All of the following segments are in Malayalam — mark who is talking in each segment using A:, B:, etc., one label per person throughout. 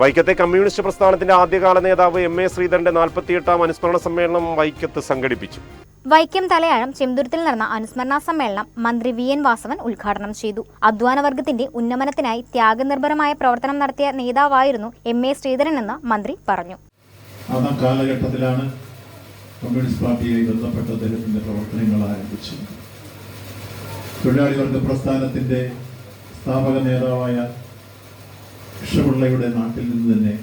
A: വൈക്കത്തെ കമ്മ്യൂണിസ്റ്റ് പ്രസ്ഥാനത്തിന്റെ ആദ്യകാല നേതാവ് എം എ ശ്രീധരന്റെ നാൽപ്പത്തിയെട്ടാം അനുസ്മരണ സമ്മേളനം വൈക്കത്ത് സംഘടിപ്പിച്ചു.
B: വൈക്കം തലയാഴം ചെമ്പുരത്തിൽ നടന്ന അനുസ്മരണ സമ്മേളനം മന്ത്രി വി എൻ വാസവൻ ഉദ്ഘാടനം ചെയ്തു. അധ്വാന വർഗത്തിന്റെ ഉന്നമനത്തിനായി ത്യാഗനിർഭരമായ പ്രവർത്തനം നടത്തിയ നേതാവായിരുന്നു എം എ ശ്രീധരൻ എന്ന് മന്ത്രി പറഞ്ഞു.
C: ആ കാലഘട്ടത്തിലാണ് കമ്മ്യൂണിസ്റ്റ് പാർട്ടിയുമായി ബന്ധപ്പെട്ട അദ്ദേഹത്തിന്റെ പ്രവർത്തനങ്ങൾ ആരംഭിച്ചു തൊഴിലാളി വർഗ പ്രസ്ഥാനത്തിന്റെ സ്ഥാപക നേതാവായ കൃഷ്ണപിള്ളയുടെ നാട്ടിൽ നിന്ന് തന്നെ.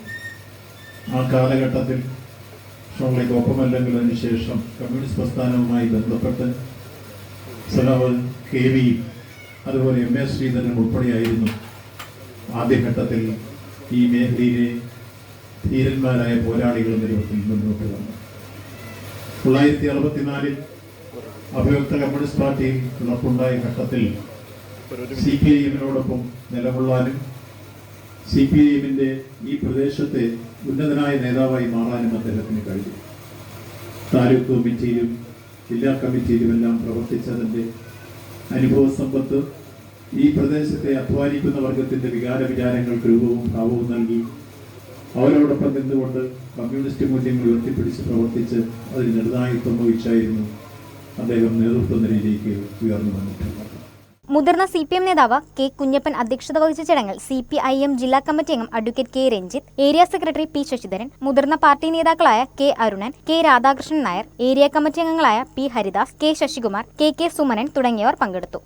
C: ആ കാലഘട്ടത്തിൽ കൃഷ്ണപിള്ളയ്ക്ക് ഒപ്പമല്ലെങ്കിൽ അതിനുശേഷം കമ്മ്യൂണിസ്റ്റ് പ്രസ്ഥാനവുമായി ബന്ധപ്പെട്ട് സലാമൻ കെ വി അതുപോലെ എം എസ് ശ്രീധരൻ ഉൾപ്പെടെയായിരുന്നു ആദ്യഘട്ടത്തിൽ ഈ മേഖലയിലെ ധീരന്മാരായ പോരാളികൾ നിരവധി മുന്നോട്ട് വന്നു തൊള്ളായിരത്തി അറുപത്തിനാലിൽ അഭിയുക്ത കമ്മ്യൂണിസ്റ്റ് പാർട്ടിയിൽ ഉറപ്പുണ്ടായ ഘട്ടത്തിൽ സി പി ഐ എമ്മിനോടൊപ്പം നിലകൊള്ളാനും സി പി ഐ എമ്മിന്റെ ഈ പ്രദേശത്തെ ഉന്നതനായ നേതാവായി മാറാനും അദ്ദേഹത്തിന് കഴിഞ്ഞു. താലൂക്ക് കമ്മിറ്റിയിലും ജില്ലാ കമ്മിറ്റിയിലുമെല്ലാം പ്രവർത്തിച്ചതിന്റെ അനുഭവ സമ്പത്ത് ഈ പ്രദേശത്തെ അധ്വാനിക്കുന്ന വർഗത്തിന്റെ വികാര വിചാരങ്ങൾക്ക് രൂപവും ഭാവവും നൽകി അവരോടൊപ്പം നിന്നുകൊണ്ട് കമ്മ്യൂണിസ്റ്റ് മൂല്യങ്ങൾ ഉയർത്തിപ്പിടിച്ച് പ്രവർത്തിച്ച് അതിന് നിർണായകത്വം വഹിച്ചായിരുന്നു അദ്ദേഹം നേതൃത്വ നിലയിലേക്ക് ഉയർന്നു വന്നിട്ടുള്ളത്.
B: മുതിർന്ന സി പി എം നേതാവ് കെ കുഞ്ഞപ്പൻ അധ്യക്ഷത വഹിച്ച ചടങ്ങിൽ സി പി ഐ എം ജില്ലാ കമ്മിറ്റി അംഗം advocate K Ranjith area secretary P Sasidharan മുതിർന്ന പാർട്ടി നേതാക്കളായ K Arunan K Radhakrishnan Nair area committee അംഗങ്ങളായ P Haridas K Sasikumar K K Sumanan തുടങ്ങിയവർ പങ്കെടുത്തു.